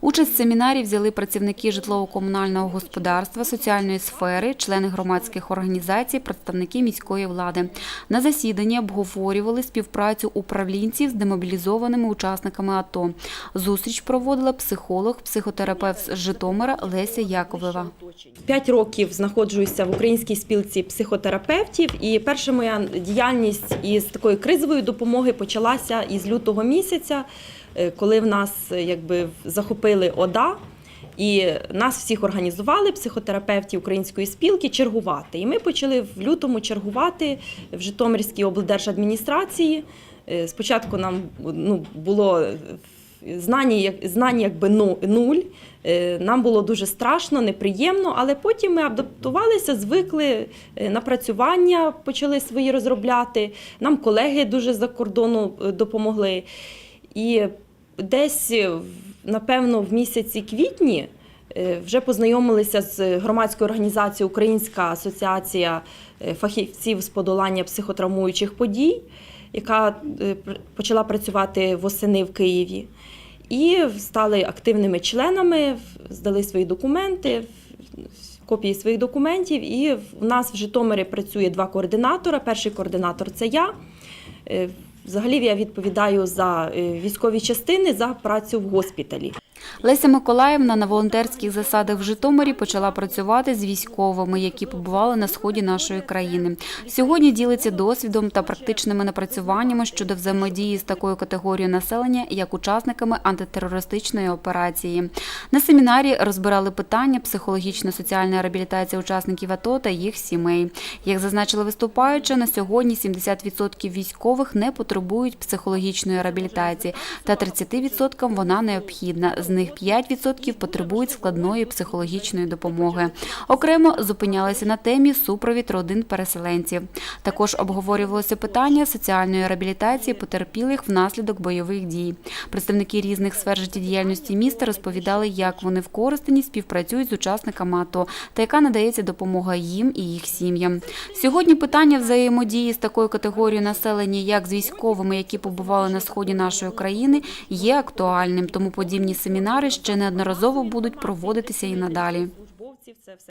Участь в семінарі взяли працівники житлово-комунального господарства, соціальної сфери, члени громадських організацій, представники міської влади. На засіданні обговорювали співпрацю управлінців з демобілізованими учасниками АТО. Зустріч проводила психолог, психотерапевт з Житомира Леся Яковлева. П'ять років знаходжуся в українській спілці психотерапевтів, і перша моя діяльність із такої кризової допомоги почалася із лютого місяця, коли в нас е, якби захопили ОДА. І нас всіх організували, психотерапевтів української спілки, чергувати. І ми почали в лютому чергувати в Житомирській облдержадміністрації. Е, Спочатку нам ну, було знання, знань якби ну- нуль. Е, Нам було дуже страшно, неприємно, але потім ми адаптувалися, звикли е, напрацювання, почали свої розробляти. Нам колеги дуже з-за кордону е, допомогли. І десь, е, напевно, в місяці квітні е, вже познайомилися з громадською організацією Українська асоціація е, фахівців з подолання психотравмуючих подій, яка почала працювати восени в Києві. І стали активними членами, здали свої документи, копії своїх документів. І в нас в Житомирі працює два координатора. Перший координатор це я. Взагалі я відповідаю за е, військові частини за працю в госпіталі. Леся Миколаївна на волонтерських засадах в Житомирі почала працювати з військовими, які побували на сході нашої країни. Сьогодні ділиться досвідом та практичними напрацюваннями щодо взаємодії з такою категорією населення, як учасниками антитерористичної операції. На семінарі розбирали питання психологічно-соціальної реабілітації учасників АТО та їх сімей. Як зазначила виступаюча, на сьогодні 70% військових не потребують психологічної реабілітації, та 30% вона необхідна. Них 5% потребують складної психологічної допомоги. Окремо зупинялися на темі супровід родин переселенців. Також обговорювалося питання соціальної реабілітації потерпілих внаслідок бойових дій. Представники різних сфер життєдіяльності міста розповідали, як вони в Коростені співпрацюють з учасниками АТО та яка надається допомога їм і їх сім'ям. Сьогодні питання взаємодії з такою категорією населення, як з військовими, які побували на сході нашої країни, є актуальним. Тому подібні семінари ще неодноразово будуть проводитися і надалі.